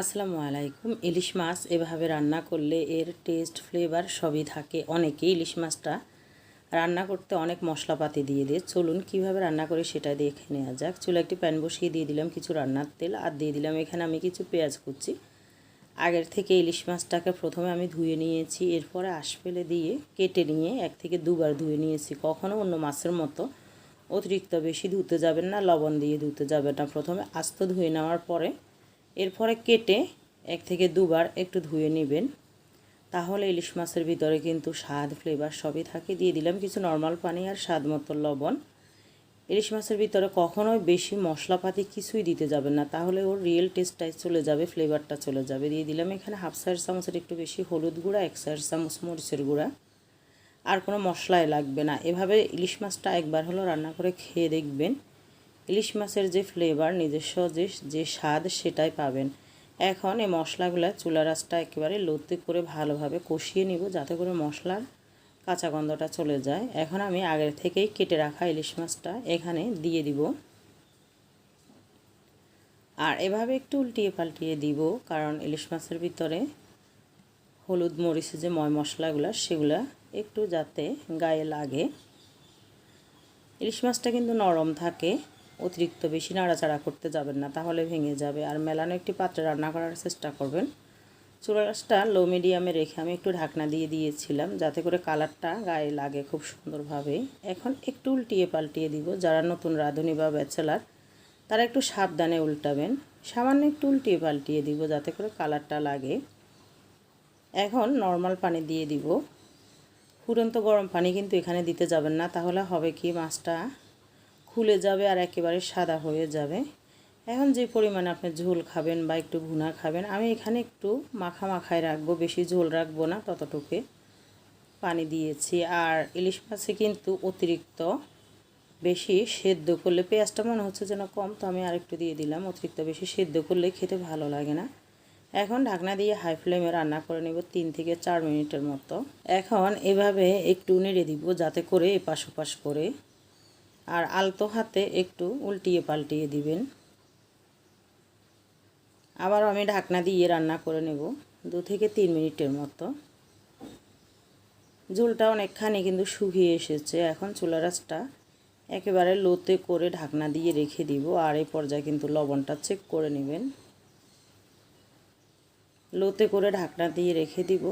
আসসালামু আলাইকুম। ইলিশ মাছ এভাবে রান্না করলে এর টেস্ট ফ্লেভার সবই থাকে অনেকে ইলিশ মাছটা রান্না করতে অনেক মশলাপাতি দিয়ে দিয়ে। চলুন কীভাবে রান্না করে সেটা দেখে নেওয়া যাক। চুলা একটি প্যান বসিয়ে দিয়ে দিলাম কিছু রান্নার তেল আর দিয়ে দিলাম এখানে আমি কিছু পেঁয়াজ কুচি। আগের থেকে ইলিশ মাছটাকে প্রথমে আমি ধুয়ে নিয়েছি। এরপরে আশফেলে দিয়ে কেটে নিয়ে এক থেকে দুবার ধুয়ে নিয়েছি। কখনও অন্য মাছের মতো। অতিরিক্ত বেশি ধুতে যাবেন না, লবণ দিয়ে ধুতে যাবেন না। প্রথমে আস্ত ধুয়ে নেওয়ার পরে এরপরে কেটে এক থেকে দুবার একটু ধুয়ে নেবেন। তাহলে ইলিশ মাছের ভিতরে কিন্তু স্বাদ ফ্লেভার সবই থাকে। দিয়ে দিলাম কিছু নর্মাল পানি আর স্বাদ মতো লবণ। ইলিশ মাছের ভিতরে কখনোই বেশি মশলাপাতি কিছুই দিতে যাবেন না। তাহলে ওর রিয়েল টেস্টটাই চলে যাবে ফ্লেভারটা চলে যাবে। দিয়ে দিলাম এখানে হাফ সাইড চামচের একটু বেশি হলুদ গুঁড়া, এক সাইড চামচ মরিচের গুঁড়া। আর কোনো মশলাই লাগবে না। এভাবে ইলিশ মাছটা একবার হলো রান্না করে খেয়ে দেখবেন। ইলিশ মাছের যে ফ্লেভার নিজস্ব যে যে স্বাদ সেটাই পাবেন। এখন এই মশলাগুলো চুলা রাসটা একেবারে লতি করে ভালোভাবে কষিয়ে নিব যাতে করে মশলার কাঁচা গন্ধটা চলে যায়। এখন আমি আগের থেকেই কেটে রাখা ইলিশ মাছটা এখানে দিয়ে দিব। আর এভাবে একটু উল্টিয়ে পাল্টিয়ে দিব, কারণ ইলিশ মাছের ভিতরে হলুদ মরিচে যে ময় মশলাগুলো, সেগুলো একটু যাতে গায়ে লাগে। ইলিশ মাছটা কিন্তু নরম থাকে। অতিরিক্ত বেশি নাড়াচাড়া করতে যাবেন না, তাহলে ভেঙে যাবে। আর মেলানো একটি পাত্রে রান্না করার চেষ্টা করবেন। চুলাটা লো মিডিয়ামে রেখে আমি একটু ঢাকনা দিয়ে দিয়েছিলাম, যাতে করে কালারটা গায়ে লাগে খুব সুন্দরভাবে এখন একটু উল্টিয়ে পাল্টিয়ে দিব, যারা নতুন রাঁধুনি বা ব্যাচেলার, তারা একটু সাবধানে উল্টাবেন। সামান্য একটু উল্টিয়ে পাল্টিয়ে দিব, যাতে করে কালারটা লাগে। এখন নর্মাল পানি দিয়ে দিব। ফুরন্ত গরম পানি কিন্তু এখানে দিতে যাবেন না, তাহলে হবে কি মাছটা খুলে যাবে আর একেবারে সাদা হয়ে যাবে। এখন যে পরিমাণে আপনি ঝোল খাবেন বা একটু ভুনা খাবেন, আমি এখানে একটু মাখা মাখায় রাখব, বেশি ঝোল রাখব না ততটুকু পানি দিয়েছি। আর ইলিশ মাছে কিন্তু অতিরিক্ত বেশি সেদ্ধ করলে, পেঁয়াজটা মনে হচ্ছে যেন কম, তো আমি আরেকটু দিয়ে দিলাম। অতিরিক্ত বেশি সেদ্ধ করলে খেতে ভালো লাগে না। এখন ঢাকনা দিয়ে হাই ফ্লেমে রান্না করে নেব তিন থেকে চার মিনিটের মতো। এখন এভাবে একটু নেড়ে দিব, যাতে করে এপাশ ওপাশ করে আর আলতো হাতে একটু উল্টিয়ে পাল্টিয়ে দিবেন। আবার আমি ঢাকনা দিয়ে রান্না করে নেব দু থেকে তিন মিনিটের মতো। ঝোলটা অনেকখানি কিন্তু শুকিয়ে এসেছে। এখন চুলা রাসটা একেবারে লোতে করে ঢাকনা দিয়ে রেখে দিব আর এই পর্যায়ে কিন্তু লবণটা চেক করে নেবেন। লোতে করে ঢাকনা দিয়ে রেখে দিব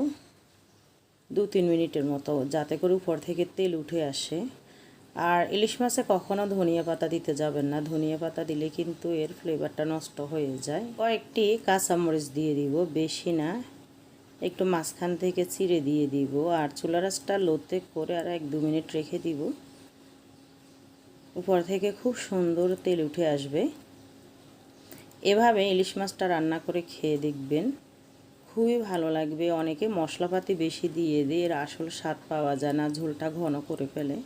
দু তিন মিনিটের মতো, যাতে করে উপর থেকে তেল উঠে আসে। আর ইলিশ মাছে কখনো ধনিয়া পাতা দিতে যাবেন না। ধনিয়া পাতা দিলে কিন্তু এর ফ্লেভারটা নষ্ট হয়ে যায়। কয়েকটি কাঁচামরিচ দিয়ে দিব, বেশি না। একটু মাঝখান থেকে চিড়ে দিয়ে দিব আর চুলা রাসটা লোতে করে আর এক দু মিনিট রেখে দিব। উপর থেকে খুব সুন্দর তেল উঠে আসবে। এভাবে ইলিশ মাছটা রান্না করে খেয়ে দেখবেন। খুবই ভালো লাগবে। অনেকে মশলাপাতি বেশি দিয়ে দিয়ে এর আসল স্বাদ পাওয়া যায় না, ঝোলটা ঘন করে ফেলে।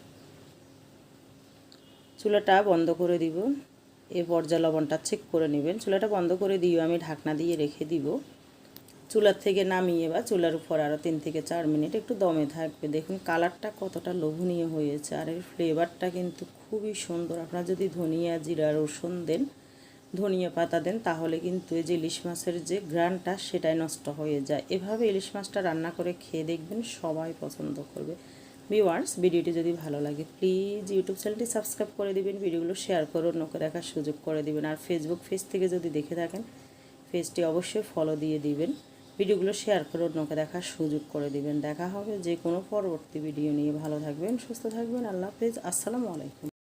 চুলাটা বন্ধ করে দিব। এ পর্যা লবণটা চেক করে নেবেন। চুলাটা বন্ধ করে দিও আমি ঢাকনা দিয়ে রেখে দিব। চুলার থেকে নামিয়ে বা চুলার উপর আরও তিন থেকে চার মিনিট একটু দমে থাকবে। দেখুন কালারটা কতটা লোভনীয় হয়েছে আর এর ফ্লেভারটা কিন্তু খুবই সুন্দর। আপনারা যদি ধনিয়া, জিরা, রসুন দেন, ধনিয়া পাতা দেন, তাহলে কিন্তু এই যে ইলিশ মাছের যে গ্রানটা সেটাই নষ্ট হয়ে যায়। এভাবে ইলিশ মাছটা রান্না করে খেয়ে দেখবেন সবাই পছন্দ করবে। ভিওয়ার্স ভিডিওটি যদি ভালো লাগে প্লিজ ইউটিউব চ্যানেলটি সাবস্ক্রাইব করে দেবেন, ভিডিওগুলো শেয়ার করে অন্যকে দেখার সুযোগ করে দেবেন। আর ফেসবুক পেজ থেকে যদি দেখে থাকেন পেজটি অবশ্যই ফলো দিয়ে দিবেন, ভিডিওগুলো শেয়ার করে অন্যকে দেখার সুযোগ করে দেবেন। দেখা হবে যে কোনো পরবর্তী ভিডিও নিয়ে। ভালো থাকবেন, সুস্থ থাকবেন। আল্লাহ হাফেজ। আসসালামু আলাইকুম।